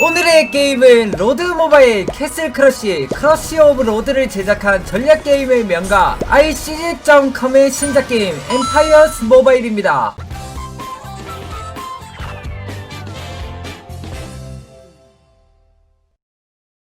오늘의 게임은 로드 모바일 캐슬 크러쉬 크러쉬 오브 로드를 제작한 전략 게임의 명가 ICG.com의 신작 게임 엠파이어스 모바일입니다.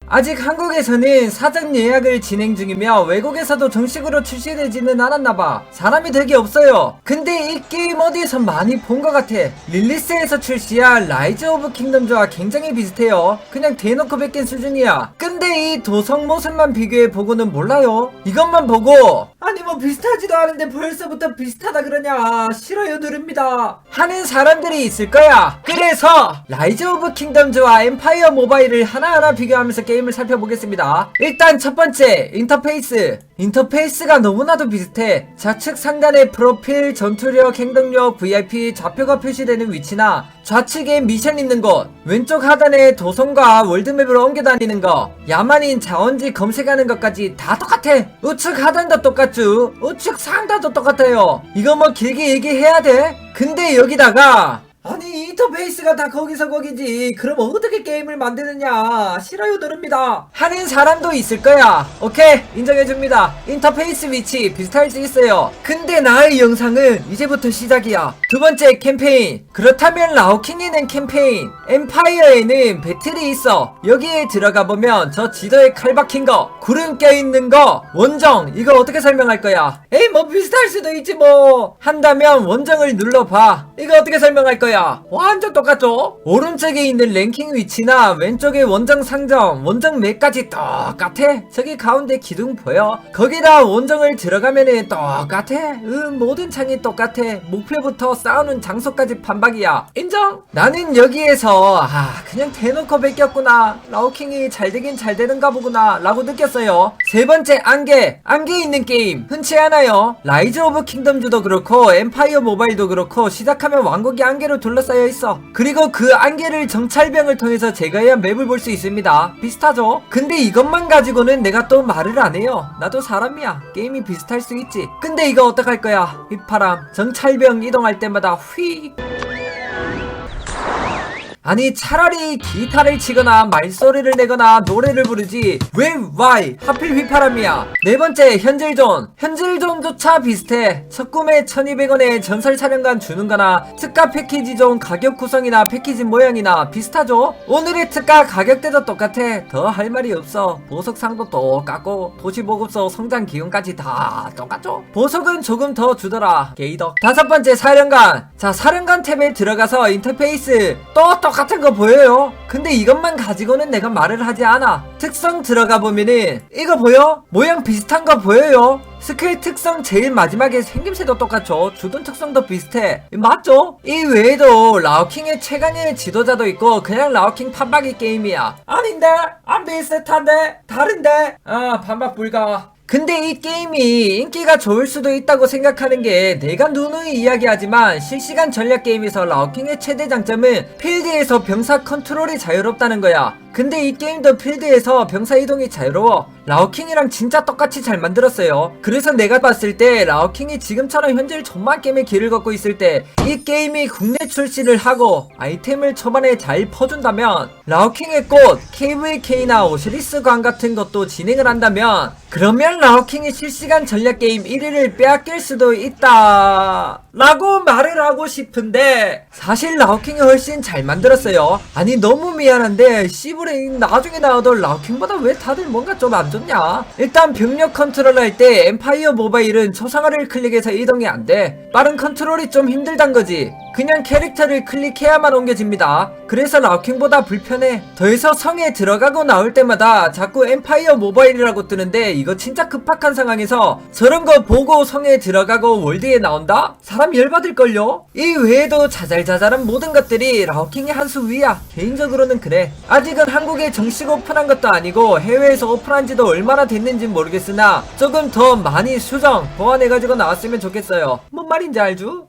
아직 한국에서는 사전 예약을 진행 중이며 외국에서도 정식으로 출시되지는 않았나봐. 사람이 되게 없어요. 근데 이 게임 어디에서 많이 본 것 같아. 릴리스에서 출시한 라이즈 오브 킹덤즈와 굉장히 비슷해요. 그냥 대놓고 베낀 수준이야. 근데 이 도성 모습만 비교해 보고는 몰라요. 이것만 보고 아니 뭐 비슷하지도 않은데 벌써부터 비슷하다 그러냐. 싫어요 누릅니다. 하는 사람들이 있을 거야. 그래서 라이즈 오브 킹덤즈와 엠파이어 모바일을 하나하나 비교하면서 게임을 살펴보겠습니다. 일단 첫 번째 인터페이스. 인터페이스가 너무나도 비슷해. 좌측 상단에 프로필, 전투력, 행동력, VIP, 좌표가 표시되는 위치나 좌측에 미션 있는 곳 왼쪽 하단에 도성과 월드맵을 옮겨 다니는 거 야만인 자원지 검색하는 것까지 다 똑같아. 우측 하단도 똑같 죠 우측 상단도 똑같아요 이거 뭐 길게 얘기해야 돼? 근데 여기다가 아니 인터페이스가 다 거기서 거기지. 그럼 어떻게 게임을 만드느냐? 싫어요 누릅니다. 하는 사람도 있을 거야. 오케이? 인정해줍니다. 인터페이스 위치 비슷할 수 있어요. 근데 나의 영상은 이제부터 시작이야. 두 번째 캠페인. 그렇다면 라오킹에는 캠페인. 엠파이어에는 배틀이 있어. 여기에 들어가 보면 저 지도에 칼 박힌 거 구름 껴있는 거 원정. 이거 어떻게 설명할 거야? 에이 뭐 비슷할 수도 있지 뭐. 한다면 원정을 눌러봐. 이거 어떻게 설명할 거야 완전 똑같죠? 오른쪽에 있는 랭킹 위치나 왼쪽에 원정 상점 원정 맵까지 똑같아? 저기 가운데 기둥 보여? 거기다 원정을 들어가면은 똑같아? 음 모든 창이 똑같아. 목표부터 싸우는 장소까지 반박이야. 인정? 나는 여기에서 아 그냥 대놓고 베꼈구나. 라우킹이 잘 되긴 잘 되는가 보구나 라고 느꼈어요. 세 번째 안개. 안개 있는 게임. 흔치 않아요. 라이즈 오브 킹덤즈도 그렇고 엠파이어 모바일도 그렇고 시작하면 왕국이 안개로 둘러싸여 있어. 그리고 그 안개를 정찰병을 통해서 제거해야 맵을 볼 수 있습니다. 비슷하죠? 근데 이것만 가지고는 내가 또 말을 안 해요. 나도 사람이야. 게임이 비슷할 수 있지. 근데 이거 어떡할 거야? 휘파람. 정찰병 이동할 때마다 휘 아니 차라리 기타를 치거나 말소리를 내거나 노래를 부르지. 왜 와이 하필 휘파람이야. 네 번째 현질존. 현질존조차 비슷해. 첫 구매 1200원에 전설 촬영관 주는 거나 특가 패키지 존 가격 구성이나 패키지 모양이나 비슷하죠? 오늘의 특가 가격대도 똑같아. 더 할 말이 없어. 보석상도 똑같고 도시보급소 성장 기운까지 다 똑같죠? 보석은 조금 더 주더라. 게이덕. 다섯 번째 사령관. 자 사령관 탭에 들어가서 인터페이스 또 똑같 은 거 보여요 근데 이것만 가지고는 내가 말을 하지 않아 특성 들어가 보면은 이거 보여? 모양 비슷한 거 보여요 스킬 특성 제일 마지막에 생김새도 똑같죠 주둔 특성도 비슷해 맞죠? 이 외에도 라오킹의 최강의 지도자도 있고 그냥 라오킹 판박이 게임이야 아닌데? 안 비슷한데? 다른데? 아 반박 불가 근데 이 게임이 인기가 좋을 수도 있다고 생각하는 게 내가 누누이 이야기하지만 실시간 전략 게임에서 라우킹의 최대 장점은 필드에서 병사 컨트롤이 자유롭다는 거야. 근데 이 게임도 필드에서 병사 이동이 자유로워. 라우킹이랑 진짜 똑같이 잘 만들었어요. 그래서 내가 봤을 때 라우킹이 지금처럼 현질 존만 게임의 길을 걷고 있을 때 이 게임이 국내 출시를 하고 아이템을 초반에 잘 퍼준다면 라우킹의 꽃, KVK나 오시리스 광 같은 것도 진행을 한다면 그러면 라우킹이 실시간 전략 게임 1위를 빼앗길 수도 있다. 라고 말을 하고 싶은데 사실 라우킹이 훨씬 잘 만들었어요. 아니 너무 미안한데 씨 브레인 나중에 나와도 라우킹보다 왜 다들 뭔가 좀 안 좋냐? 일단 병력 컨트롤 할 때 엠파이어 모바일은 초상화를 클릭해서 이동이 안 돼. 빠른 컨트롤이 좀 힘들단 거지. 그냥 캐릭터를 클릭해야만 옮겨집니다. 그래서 라우킹보다 불편해. 더해서 성에 들어가고 나올 때마다 자꾸 엠파이어 모바일이라고 뜨는데 이거 진짜 급박한 상황에서 저런 거 보고 성에 들어가고 월드에 나온다? 사람 열받을걸요? 이 외에도 자잘자잘한 모든 것들이 라우킹의 한 수 위야. 개인적으로는 그래. 아직은 한국에 정식 오픈한 것도 아니고 해외에서 오픈한 지도 얼마나 됐는지 모르겠으나 조금 더 많이 수정, 보완해가지고 나왔으면 좋겠어요. 뭔 말인지 알죠?